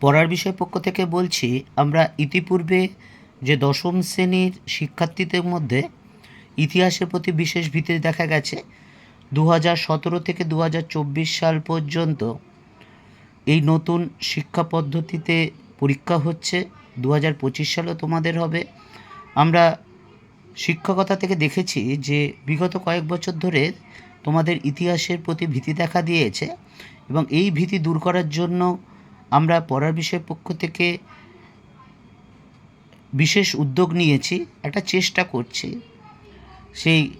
পড়ার বিষয় পক্ষ থেকে বলছি, আমরা ইতিপূর্বে যে দশম শ্রেণির শিক্ষার্থীদের মধ্যে ইতিহাসের প্রতি বিশেষ ভীতি দেখা গেছে দু সতেরো থেকে দু হাজার চব্বিশ সাল পর্যন্ত এই নতুন শিক্ষা পদ্ধতিতে পরীক্ষা হচ্ছে দু হাজার পঁচিশ সালেও তোমাদের হবে। আমরা শিক্ষকতা থেকে দেখেছি যে বিগত কয়েক বছর ধরে তোমাদের ইতিহাসের প্রতি ভীতি দেখা দিয়েছে এবং এই ভীতি দূর করার জন্য আমরা পড়ার বিষয় পক্ষ থেকে বিশেষ উদ্যোগ নিয়েছি, একটা চেষ্টা করছি। সেই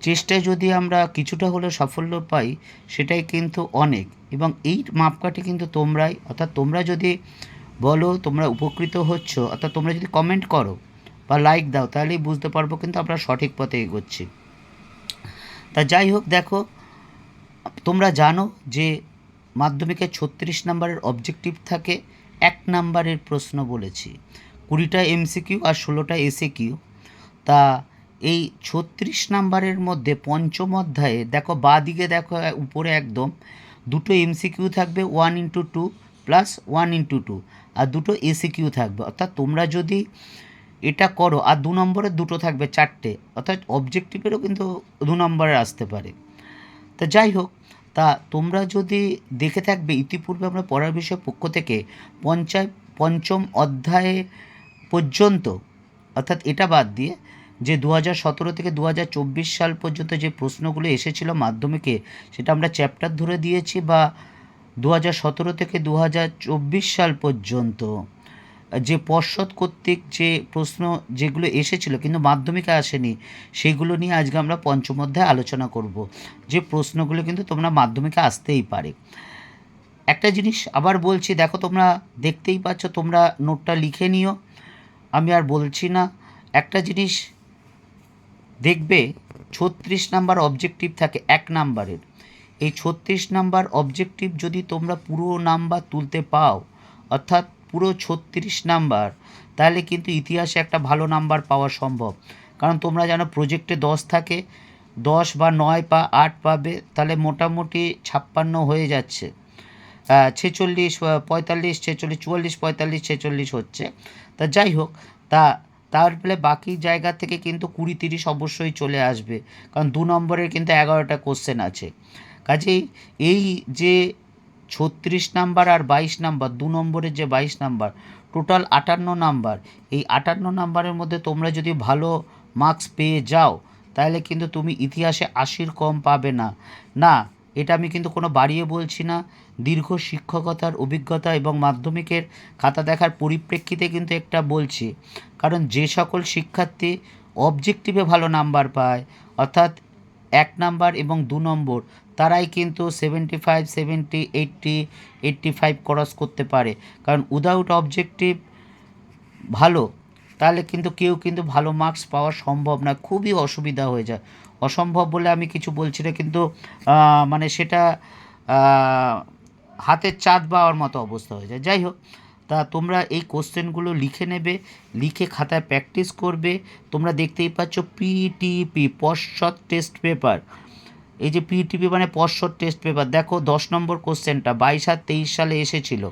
চেষ্টায় যদি আমরা কিছুটা হলেও সাফল্য পাই, সেটাই কিন্তু অনেক। এবং এই মাপকাঠি কিন্তু তোমরাই, অর্থাৎ তোমরা যদি বলো, তোমরা উপকৃত হচ্ছ, অর্থাৎ তোমরা যদি কমেন্ট করো বা লাইক দাও, তাহলেই বুঝতে পারব কিন্তু আমরা সঠিক পথে এগোচ্ছি। তা যাই হোক, দেখো, তোমরা জানো যে মাধ্যমিকের ছত্রিশ নম্বরের অবজেক্টিভ থাকে, এক নাম্বারের প্রশ্ন বলেছি। কুড়িটা এমসিকিউ আর ষোলোটা এসে কিউ তা এই ছত্রিশ নাম্বারের মধ্যে পঞ্চম অধ্যায়ে, দেখো বা দিকে দেখো উপরে একদম, দুটো এমসিকিউ থাকবে one into two plus one into two আর দুটো এসিকিউ থাকবে। অর্থাৎ তোমরা যদি এটা করো, আর দু নম্বরের দুটো থাকবে, চারটে, অর্থাৎ অবজেক্টিভেরও কিন্তু দু নম্বরে আসতে পারে। তা যাই হোক তা তোমরা যদি দেখে থাকবে, ইতিপূর্বে আমরা পড়ার বিষয় পক্ষ থেকে পঞ্চায়েত পঞ্চম অধ্যায়ে পর্যন্ত, অর্থাৎ এটা বাদ দিয়ে যে দু হাজার সতেরো থেকে দু হাজার চব্বিশ সাল পর্যন্ত যে প্রশ্নগুলো এসেছিল মাধ্যমিকে, সেটা আমরা চ্যাপ্টার ধরে দিয়েছি বা দু হাজার সতেরো থেকে দু হাজার চব্বিশ সাল পর্যন্ত। যে পর্ষদ কর্তৃক যে প্রশ্ন যেগুলো এসেছিল, কিন্তু মাধ্যমিকে আসেনি, সেগুলো নিয়ে আজকে আমরা পঞ্চম আলোচনা করব। যে প্রশ্নগুলো কিন্তু তোমরা মাধ্যমিকে আসতেই পারে। একটা জিনিস আবার বলছি, দেখো তোমরা দেখতেই পাচ্ছ, তোমরা নোটটা লিখে নিও। আমি আর বলছি না। একটা জিনিস দেখবে, ছত্রিশ নাম্বার অবজেক্টিভ থাকে এক নাম্বারের। এই ছত্রিশ নাম্বার অবজেক্টিভ যদি তোমরা পুরো নাম্বার তুলতে পাও, অর্থাৎ পুরো ছত্রিশ নাম্বার, তাহলে কিন্তু ইতিহাসে একটা ভালো নাম্বার পাওয়া সম্ভব। কারণ তোমরা জানো প্রজেক্টে দশ থাকে, দশ বা নয় বা আট পাবে, তাহলে মোটামুটি ছাপ্পান্ন হয়ে যাচ্ছে। ছেচল্লিশ পঁয়তাল্লিশ, ছেচল্লিশ, চুয়াল্লিশ, পঁয়তাল্লিশ, ছেচল্লিশ হচ্ছে। তা যাই হোক, তা তারপরে বাকি জায়গা থেকে কিন্তু কুড়ি, তিরিশ অবশ্যই চলে আসবে। কারণ দু নম্বরের কিন্তু এগারোটা কোশ্চেন আছে। কাজেই এই যে ছত্রিশ নাম্বার আর বাইশ নাম্বার, দু নম্বরের যে বাইশ নাম্বার, টোটাল আটান্ন নাম্বার। এই আটান্ন নাম্বারের মধ্যে তোমরা যদি ভালো মার্কস পেয়ে যাও, তাহলে কিন্তু তুমি ইতিহাসে আশির কম পাবে না। না, এটা আমি কিন্তু কোনো বাড়িয়ে বলছি না। দীর্ঘ শিক্ষকতার অভিজ্ঞতা এবং মাধ্যমিকের খাতা দেখার পরিপ্রেক্ষিতে কিন্তু একটা বলছি। কারণ যে সকল শিক্ষার্থী অবজেক্টিভে ভালো নাম্বার পায়, অর্থাৎ এক নাম্বার এবং দু নম্বর, তারাই কিন্তু seventy five seventy eighty eighty five cross করতে পারে। কারণ উইদাউট অবজেক্টিভ ভালো, তাহলে কিন্তু কেউ কিন্তু ভালো মার্কস পাওয়া সম্ভব না, খুবই অসুবিধা হয়ে যায়। অসম্ভব বলে আমি কিছু বলছি না, কিন্তু মানে সেটা হাতের চাঁদ পাওয়ার মতো অবস্থা হয়ে যায়। যাই হোক তা তোমরা এই কোশ্চেনগুলো লিখে নেবে, লিখে খাতায় প্র্যাকটিস করবে। তোমরা দেখতেই পাচ্ছ পিটিপি পশ্চৎ টেস্ট পেপার এই যে পিটিপি মানে পশ্চৎ টেস্ট পেপার দেখো দশ নম্বর কোশ্চেনটা বাইশ আর তেইশ সালে এসেছিল।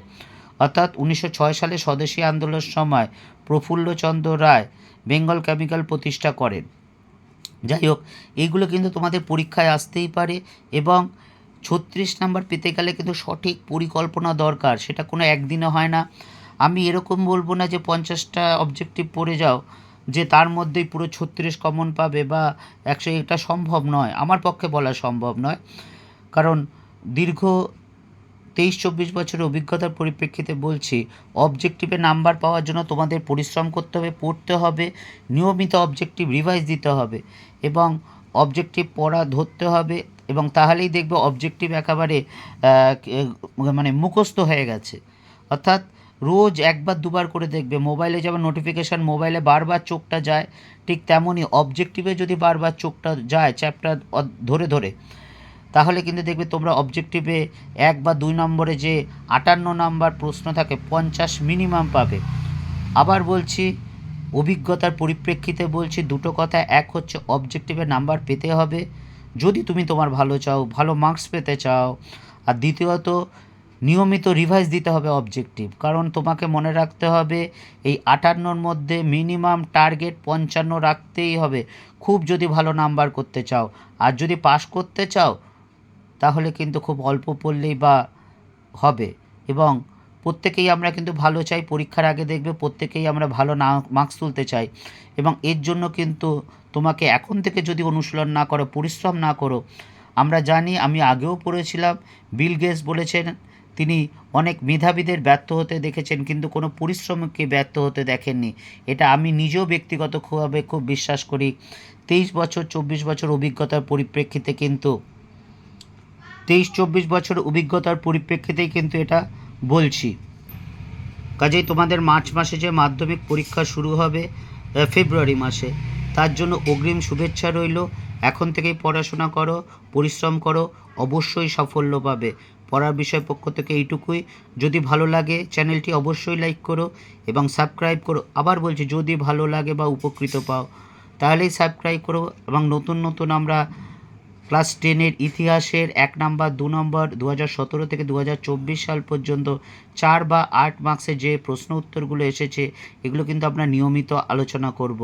অর্থাৎ উনিশশো ছয় সালে স্বদেশী আন্দোলনের সময় প্রফুল্লচন্দ্র রায় বেঙ্গল কেমিক্যাল প্রতিষ্ঠা করেন। যাই হোক, এইগুলো কিন্তু তোমাদের পরীক্ষায় আসতেই পারে এবং ছত্রিশ নাম্বার পেতে গেলে কিন্তু সঠিক পরিকল্পনা দরকার, সেটা কোনো একদিনে হয় না। আমি এরকম বলব না যে পঞ্চাশটা অবজেক্টিভ পড়ে যাও, যে তার মধ্যেই পুরো ছত্রিশ কমন পাবে বা একশো, এটা সম্ভব নয়। আমার পক্ষে বলা সম্ভব নয়। কারণ দীর্ঘ তেইশ, চব্বিশ বছরের অভিজ্ঞতার পরিপ্রেক্ষিতে বলছি অবজেক্টিভে নাম্বার পাওয়ার জন্য তোমাদের পরিশ্রম করতে হবে, পড়তে হবে, নিয়মিত অবজেক্টিভ রিভাইজ দিতে হবে এবং অবজেক্টিভ পড়া ধরতে হবে। এবং তাহলেই দেখবে অবজেক্টিভ একেবারে মানে মুখস্থ হয়ে গেছে। অর্থাৎ রোজ একবার দুবার করে দেখবে, মোবাইলে যেমন নোটিফিকেশান মোবাইলে বারবার চোখটা যায়, ঠিক তেমনই অবজেক্টিভে যদি বারবার চোখটা যায় চ্যাপ্টার ধরে ধরে, তাহলে কিন্তু দেখবে তোমরা অবজেক্টিভে এক বা দুই নম্বরে যে আটান্ন নাম্বার প্রশ্ন থাকে, পঞ্চাশ মিনিমাম পাবে। আবার বলছি, অভিজ্ঞতার পরিপ্রেক্ষিতে বলছি, দুটো কথা, এক হচ্ছে অবজেক্টিভে নাম্বার পেতে হবে যদি তুমি তোমার ভালো চাও, ভালো মার্কস পেতে চাও, আর দ্বিতীয়ত নিয়মিত রিভাইজ দিতে হবে অবজেক্টিভ কারণ তোমাকে মনে রাখতে হবে এই আটান্নর মধ্যে মিনিমাম টার্গেট পঞ্চান্ন রাখতেই হবে। খুব যদি ভালো নাম্বার করতে চাও, আর যদি পাস করতে চাও, তাহলে কিন্তু খুব অল্প পড়লেই বা হবে এবং প্রত্যেকেই আমরা কিন্তু ভালো চাই, পরীক্ষার আগে দেখবে প্রত্যেকেই আমরা ভালো না মার্কস তুলতে চাই। এবং এর জন্য কিন্তু তোমাকে এখন থেকে যদি অনুশীলন না করো, পরিশ্রম না করো, আমরা জানি আমি আগেও পড়েছিলাম, বিল গেটস বলেছেন, তিনি অনেক মেধাবীদের ব্যর্থ হতে দেখেছেন, কিন্তু কোনো পরিশ্রমকে ব্যর্থ হতে দেখেননি। এটা আমি নিজেও ব্যক্তিগত ব্যক্তিগতভাবে খুব বিশ্বাস করি। তেইশ বছর, চব্বিশ বছর অভিজ্ঞতার পরিপ্রেক্ষিতে কিন্তু, তেইশ, চব্বিশ বছর অভিজ্ঞতার পরিপ্রেক্ষিতেই কিন্তু এটা বলছি। কাজেই তোমাদের মার্চ মাসে যে মাধ্যমিক পরীক্ষা শুরু হবে ফেব্রুয়ারি মাসে, তার জন্য অগ্রিম শুভেচ্ছা রইল। এখন থেকেই পড়াশোনা করো, পরিশ্রম করো, অবশ্যই সাফল্য পাবে। পড়ার বিষয় পক্ষ থেকে এইটুকুই। যদি ভালো লাগে, চ্যানেলটি অবশ্যই লাইক করো এবং সাবস্ক্রাইব করো। আবার বলছি, যদি ভালো লাগে বা উপকৃত পাও, তাহলেই সাবস্ক্রাইব করো এবং নতুন নতুন আমরা ক্লাস টেনের ইতিহাসের এক নম্বর, দু নম্বর দু হাজার সতেরো থেকে দু হাজার চব্বিশ সাল পর্যন্ত চার বা আট মার্কসের যে প্রশ্ন উত্তরগুলো এসেছে, এগুলো কিন্তু আমরা নিয়মিত আলোচনা করব।